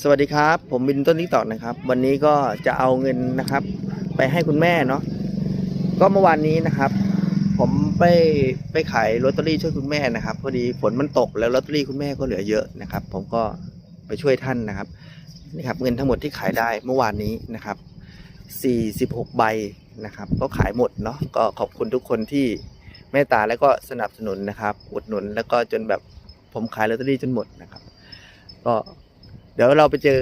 สวัสดีครับ ผมบินต้นทิกตอกนะครับ วันนี้ก็จะเอาเงินนะครับ ไปให้คุณแม่เนาะก็เมื่อวานนี้นะครับ ผมไปไปขายลอตเตอรี่ช่วยคุณแม่นะครับ พอดีฝนมันตกแล้วลอตเตอรี่คุณแม่ก็เหลือเยอะนะครับ ผมก็ไปช่วยท่านนะครับนี่ครับ เงินทั้งหมดที่ขายได้เมื่อวานนี้นะครับ 46 ใบนะครับ ก็ขายหมดเนาะก็ขอบคุณทุกคนที่เมตตาแล้วก็สนับสนุนนะครับ อุดหนุนแล้วก็จนแบบผมขายลอตเตอรี่จนหมดนะครับ ก็ เดี๋ยวเราไปเจอ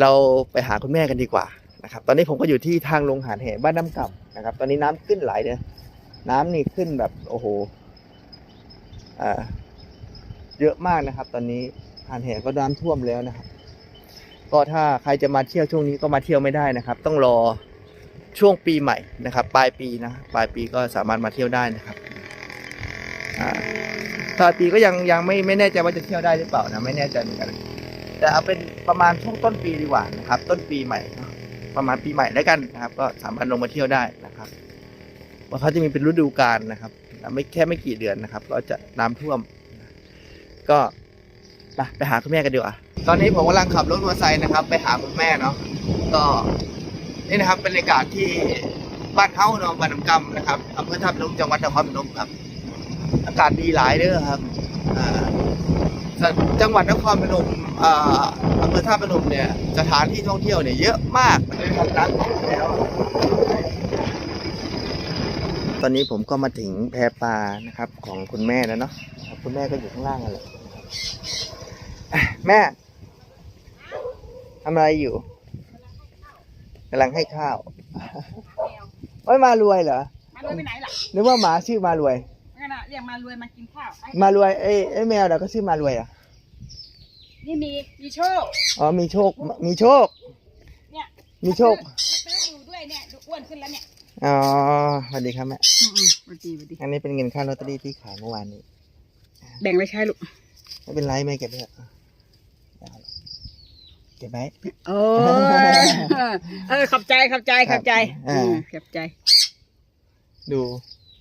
เราไปหาคุณแม่กันดีกว่านะครับ ตอนนี้ผมก็อยู่ที่ทางลงหาดแห่บ้านน้ำก่ำนะครับ ตอนนี้น้ำขึ้นไหลเนี่ยน้ำนี่ขึ้นแบบโอ้โหอ่าเยอะมากนะครับ ตอนนี้หาดแห่ก็น้ำท่วมแล้วนะครับ ก็ถ้าใครจะมาเที่ยวช่วงนี้ก็มาเที่ยวไม่ได้นะครับ ต้องรอช่วงปีใหม่นะครับ ปลายปีนะปลายปีก็สามารถมาเที่ยวได้นะครับอ่าปลายปีก็ยังยังไม่ไม่แน่ใจว่าจะเที่ยวได้หรือเปล่านะไม่แน่ใจเหมือนกัน แต่เอาเป็นประมาณช่วงต้นปีดีกว่านะครับ ต้นปีใหม่ประมาณปีใหม่แล้วกันนะครับ ก็สามารถลงมาเที่ยวได้นะครับว่าเขาจะมีเป็นฤดูกาลนะครับ ไม่แค่ไม่กี่เดือนนะครับ ก็จะน้ำท่วม ก็ไปไปหาคุณแม่กันดีกว่าตอนนี้ผมกำลังขับรถมอเตอร์ไซค์นะครับ ไปหาคุณแม่เนาะก็นี่นะครับบรรยากาศที่บ้านเฮ้าเนาะบ้านน้ำกำนะครับอำเภอทับลมจังหวัดนครพนมครับ อากาศดีหลายเด้อครับ จังหวัดนครพนมอ่าอำเภอท่าพนมเนี่ยสถานที่ท่องเที่ยวเนี่ยเยอะมากเลยครับน้ำแล้วตอนนี้ผมก็มาถึงแพปลานะครับของคุณแม่แล้วเนาะครับคุณแม่ก็อยู่ข้างล่างกันเลยอะแม่ทำอะไรอยู่กำลังให้ข้าวโอ้ยมารวยเหรอมารวยไปไหนล่ะนึกว่าหมาชื่อมารวยนั่นน่ะ เรียกมารวยมากินข้าวไอ้มารวยไอ้ไอ้แมวเราก็ชื่อมารวยอะนี่มีมีโชคอ๋อมีโชคมีโชค เนี่ยมีโชคมาซื้ออยู่ด้วยเนี่ยดูอ้วนขึ้นแล้วเนี่ยอ๋อสวัสดีครับแม่อืมๆสวัสดีสวัสดีอันนี้เป็นเงินค่าลอตเตอรี่ที่ขายเมื่อวานนี้ แบ่งไว้ใช้ลูกไม่เป็นไรไม่เก็บเลยเก็บไหมโอ้เออขอบใจขอบใจขอบใจอ่าอืมขอบใจ ดู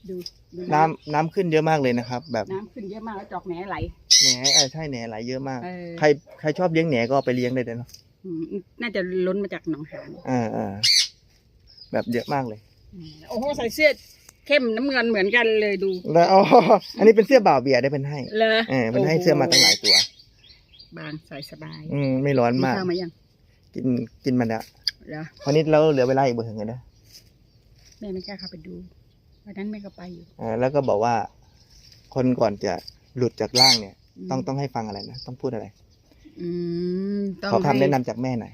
ดูดู น้ำน้ำขึ้นเยอะมากเลยนะครับ แบบน้ำขึ้นเยอะมากแล้วจอกแหนไหล แหนเออใช่แหนไหลเยอะมาก เออ ใครใครชอบเลี้ยงแหนก็เอาไปเลี้ยงได้เลยเนาะอืมน่าจะล้นมาจากหนองหานอ่าอ่าแบบเยอะมากเลย อืมโอ้โหใส่เสื้อเข้มน้ำเงินเหมือนกันเลยดูแล้วอ๋ออันนี้เป็นเสื้อบ่าวเบียร์ได้เป็นให้เลยเออเป็นให้เสื้อมาตั้งหลายตัว บางใส่สบายอืมไม่ร้อนมีมาก ข้าวมายังกินกินมันแล้วเหรอพอนิดแล้วเหลือเวลาอีกเบอร์หนึ่งนะแม่ไม่กล้าเข้าไปดู วันนั้นแม่ก็ไปอยู่อ่าแล้วก็บอกว่า คนก่อนจะหลุดจากร่างเนี่ยต้องต้องให้ฟังอะไรนะ ต้องพูดอะไร อืมต้องขอคำให้แนะนำจากแม่หน่อย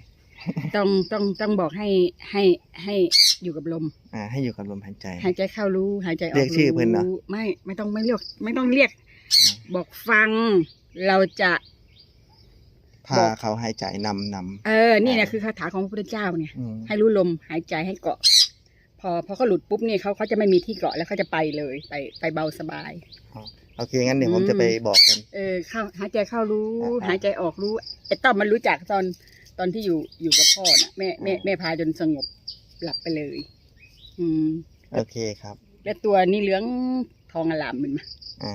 ต้องต้องต้องบอกให้ให้ให้อยู่กับลม อ่า ให้อยู่กับลมหายใจ หายใจเข้ารู้ หายใจออกเรียกชื่อเพิ่นเหรอรู้ไม่ไม่ต้องไม่เรียกไม่ต้องเรียก อืม บอกฟังเราจะ พาบอกเขาหายใจนำนเออ นี่นะคือคาถาของพระพุทธเจ้าเนี่ยำอืมให้รู้ลมหายใจให้เกาะ พอพอเขาหลุดปุ๊บเนี่ยเขาเขาจะไม่มีที่เกาะแล้วเขาจะไปเลยไปไปเบาสบาย โอเคงั้นเดี๋ยวผมอืมจะไปบอกกัน เออเข้าหายใจเข้ารู้อ่าๆหายใจออกรู้ไอ้ต้อมมันรู้จักตอนตอนที่อยู่อยู่กับพ่อน่ะแม่แม่อ่าแม่พาจนสงบหลับไปเลย อืม โอเคครับ แล้วตัวนี่เหลืองทองอลามเห็นไหมอ่า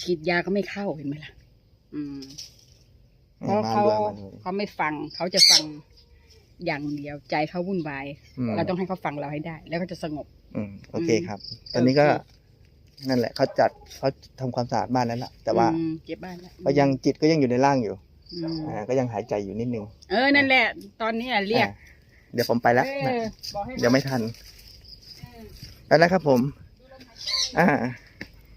ฉีดยาก็ไม่เข้าเห็นไหมล่ะ อืมเพอืมราะมาเขาด้วยมาด้วยเขาไม่ฟังเขาจะฟัง อย่างเดียวใจเขาวุ่นวายอืมเราต้องให้เขาฟังเราให้ได้ แล้วก็จะสงบ อืมโอเคครับ ตอนนี้ก็ โอเคนั่นแหละเขาจัดเขาทำความสะอาดบ้านแล้วล่ะ แต่ว่าอืมเก็บบ้านแล้วก็ยังจิตก็ยังอยู่ในร่างอยู่อืมอ่าก็ยังหายใจอยู่นิดนึงเออนั่นแหละ ตอนนี้อะเรียกอ่าเดี๋ยวผมไปแล้วเอนะอบอกให้เดี๋ยวไม่ทันเออไปแล้วครับผม อ่า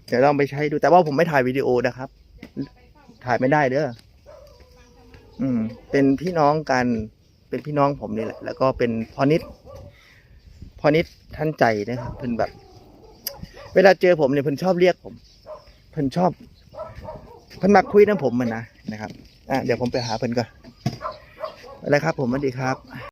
เดี๋ยวลองไปใช้ดูแต่ว่าผมไม่ถ่ายวิดีโอนะครับ ถ่ายไม่ได้เด้ออืม เป็นพี่น้องกัน เป็นพี่น้องผมนี่แหละ แล้วก็เป็นพอนิดพอนิดท่านใจนะครับเพิ่นแบบ เวลาเจอผมเนี่ยเพิ่นชอบเรียกผมเพิ่นชอบเพิ่นมาคุยนะผมมันนะนะครับอะเดี๋ยวผมไปหาเพิ่นก่อนอะไรครับ ผมสวัสดีครับ